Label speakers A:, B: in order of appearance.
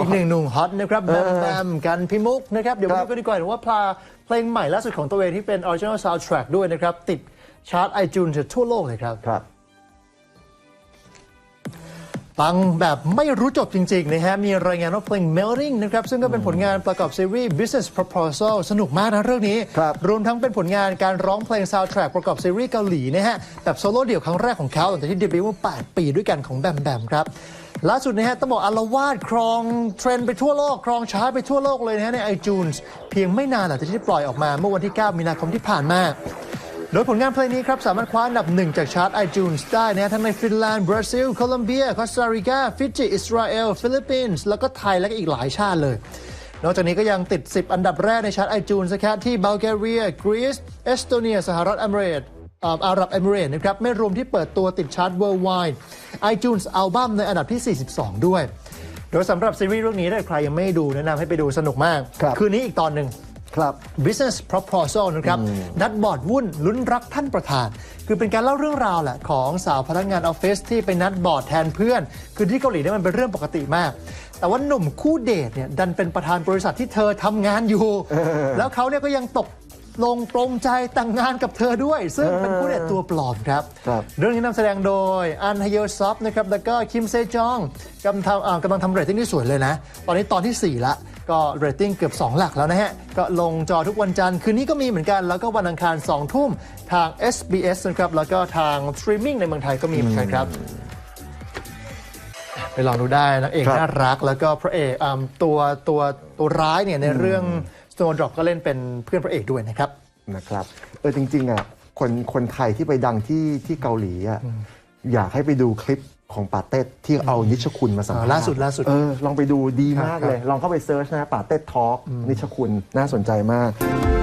A: อีกหนึ่งหนุ่มฮอตนะครับแบมแบมกันพิมุกนะครับเดี๋ยว
B: ค
A: มา
B: รับ
A: ดูกันดีกว่าว่าพลาเพลงใหม่ล่าสุดของตัวเองที่เป็น original soundtrack ด้วยนะครับ ติดชาร์ต iTunes ทั่วโลกเลยครับ
B: ครับ
A: ปังแบบไม่รู้จบจริง ๆ นะฮะ มีรายงานว่าเพลง Melting นะครับ ซึ่งก็เป็นผลงานประกอบซีรีส์ Business Proposal สนุกมากนะเรื่องนี้
B: ครับ
A: รวมทั้งเป็นผลงานการร้องเพลง soundtrack ประกอบซีรีส์เกาหลีนะฮะ แบบโซโล่เดี่ยวครั้งแรกของเขาหลังจากที่เดบิวต์เมื่อ8ปีด้วยกันของแบมแบมครับ ล่าสุดนะฮะต้องบอกอารวาสครองเทรนด์ไปทั่วโลก ครองชาร์ตไปทั่วโลกเลยนะฮะใน iTunes เพียงไม่นานหลังจากที่ปล่อยออกมาเมื่อวันที่ 9 มีนาคมที่ผ่านมา โดยผลงานเพลงนี้ครับ สามารถคว้าอันดับหนึ่งจากชาร์ต iTunes ได้นะทั้งในฟินแลนด์ บราซิล โคลอมเบีย คอสตาริกา ฟิจิ อิสราเอล ฟิลิปปินส์ แล้วก็ไทย และก็อีกหลายชาติเลย นอกจากนี้ก็ยังติด 10 อันดับแรกในชาร์ต iTunes นะครับที่บัลแกเรีย กรีซ เอสโตเนีย สหรัฐอเมริกา อ่าอาหรับเอมิเรตส์นะครับไม่รวมที่เปิดตัวติดชาร์ต worldwide iTunes อัลบั้มในอันดับที่ 42 ด้วย โดยสำหรับซีรีส์เรื่องนี้ถ้าใครยังไม่ดูแนะนำให้ไปดูสนุกมาก
B: ครับ
A: คืนนี้อีกตอนหนึ่ง
B: ครับ
A: Business Proposal นะครับ นัดบอร์ดวุ่นลุ้นรักท่านประธาน คือเป็นการเล่าเรื่องราวแหละของสาวพนักงานออฟฟิศที่ไปนัดบอร์ดแทนเพื่อน คือที่เกาหลีเนี่ยมันเป็นเรื่องปกติมาก แต่ว่าหนุ่มคู่เดทเนี่ยดันเป็นประธานบริษัทที่เธอทำงานอยู่ แล้วเขาเนี่ยก็ยังตก ลงปรงใจแต่งงานกับเธอด้วย ซึ่งเป็นผู้เดทตัวปลอมครับ
B: ครับ
A: เรื่องนี้นำแสดงโดยอันฮเยอร์ซอฟนะครับ แล้วก็คิมเซจองกำลังทำอ่ากำลังทำเรตติ้งที่สวยเลยนะ ตอนนี้ตอนทีสี่ 4 ละ ก็เรตติ้งเกือบ 2 หลักแล้วนะฮะ ก็ลงจอทุกวันจันทร์ คืนนี้ก็มีเหมือนกัน แล้วก็วันอังคาร 2 ทุ่มทาง SBS นะครับ แล้วก็ทางสตรีมมิ่งในเมืองไทยก็มีเหมือนกันครับ ไปลองดูได้นางเอก
B: ครับ
A: น่ารักแล้วก็พระเอกอ่าตัวตัวตัวร้ายเนี่ยในเรื่อง Snowdrop ก็เล่นเป็นเพื่อนพระเอกด้วยนะครับ
B: นะครับเออจริงๆอะคนคนไทยที่ไปดังที่ที่เกาหลีอะอยากให้ไปดูคลิปของปาเต็ดที่เอานิชคุณมาสัมภาษ
A: อ่า
B: ณ์
A: ล่าสุดล่าสุด
B: เออลองไปดูดีมาก
A: ครับ
B: เลย ลองเข้าไปเซิร์ชนะปาเต็ดทอล์กนิชคุณน่าสนใจมาก
A: ค